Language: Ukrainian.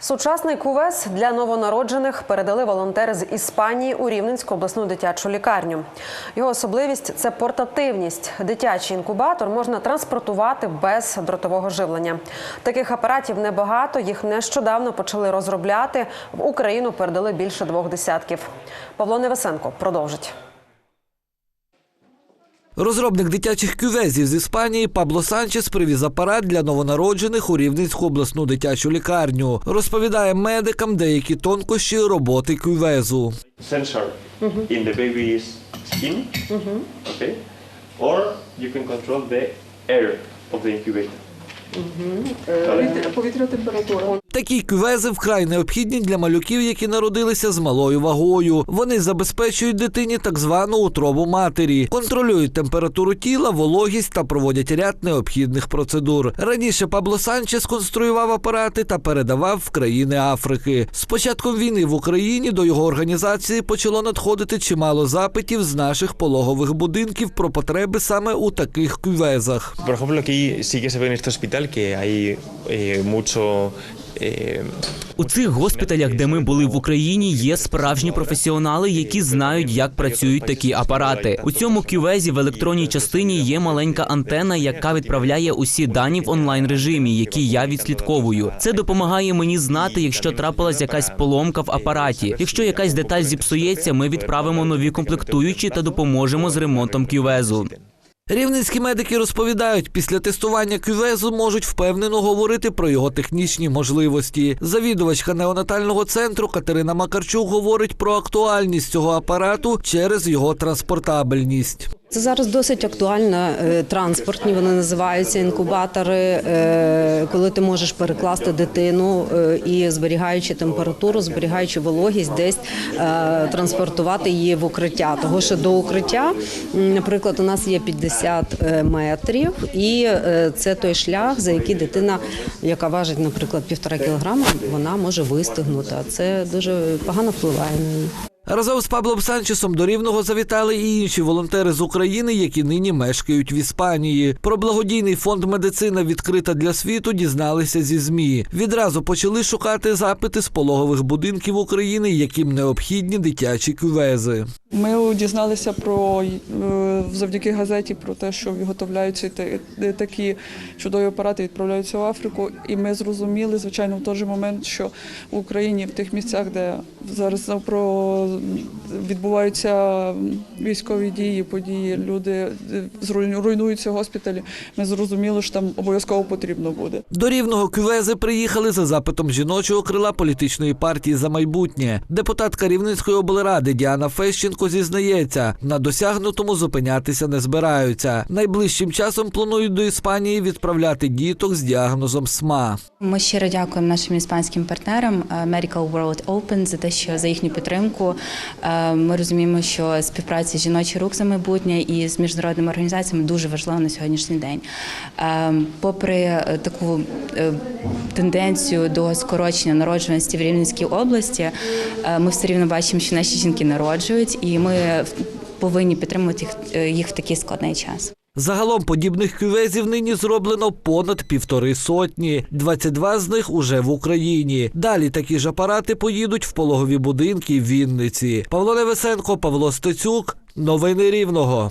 Сучасний кувес для новонароджених передали волонтери з Іспанії у Рівненську обласну дитячу лікарню. Його особливість це портативність. Дитячий інкубатор можна транспортувати без дротового живлення. Таких апаратів небагато. Їх нещодавно почали розробляти. В Україну передали більше двох десятків. Павло Невесенко продовжить. Розробник дитячих кювезів з Іспанії Пабло Санчес привіз апарат для новонароджених у Рівненську обласну дитячу лікарню. Розповідає медикам деякі тонкощі роботи кювезу. Сенсор in the baby's skin, okay, or you can control the air of the incubator. Повітря, повітря температура. Такі кювези вкрай необхідні для малюків, які народилися з малою вагою. Вони забезпечують дитині так звану утробу матері, контролюють температуру тіла, вологість та проводять ряд необхідних процедур. Раніше Пабло Санчес конструював апарати та передавав в країни Африки. З початком війни в Україні до його організації почало надходити чимало запитів з наших пологових будинків про потреби саме у таких кювезах. Hospital que hay eh, У цих госпіталях, де ми були в Україні, є справжні професіонали, які знають, як працюють такі апарати. У цьому кювезі в електронній частині є маленька антена, яка відправляє усі дані в онлайн режимі, які я відслідковую. Це допомагає мені знати, якщо трапилась якась поломка в апараті. Якщо якась деталь зіпсується, ми відправимо нові комплектуючі та допоможемо з ремонтом кювезу. Рівненські медики розповідають, після тестування кювезу можуть впевнено говорити про його технічні можливості. Завідувачка неонатального центру Катерина Макарчук говорить про актуальність цього апарату через його транспортабельність. Це зараз досить актуально. е, Транспортні вони називаються інкубатори, е, коли ти можеш перекласти дитину е, і зберігаючи температуру, зберігаючи вологість, десь транспортувати її в укриття. Того що до укриття, наприклад, у нас є 50 е, метрів, і це той шлях, за який дитина, яка важить, наприклад, півтора кілограма, вона може вистигнути. А це дуже погано впливає на неї. Разом з Паблом Санчесом до Рівного завітали і інші волонтери з України, які нині мешкають в Іспанії. Про благодійний фонд медицина відкрита для світу дізналися зі змі. Відразу почали шукати запити з пологових будинків України, яким необхідні дитячі кювези. Ми дізналися про е, завдяки газеті про те, що виготовляються такі чудові апарати, відправляються в Африку. І ми зрозуміли, звичайно, в той же момент, що в Україні, в тих місцях, де зараз відбуваються військові дії, події, люди е, руйнуються госпіталі. Ми зрозуміли, що там обов'язково потрібно буде. До рівного кювези приїхали за запитом жіночого крила політичної партії за майбутнє. Депутатка Рівненської облради Діана Фещенко зізнається, на досягнутому зупинятися не збираються. Найближчим часом планують до Іспанії відправляти діток з діагнозом СМА. Ми щиро дякуємо нашим іспанським партнерам е, Medical World Open за те, що за їхню підтримку. Е, Ми розуміємо, що співпраця жіночий рук за майбутнє і з міжнародними організаціями дуже важлива на сьогоднішній день. Е, Попри таку тенденцію до скорочення народжуваності в Рівненській області, ми все рівно бачимо, що наші жінки народжують, і ми повинні підтримувати їх, е, їх в такий складний час. Загалом подібних кювезів нині зроблено понад півтори сотні. 22 з них уже в Україні. Далі такі ж апарати поїдуть в пологові будинки в Вінниці. Павло Невесенко, Павло Стецюк. Новини Рівного.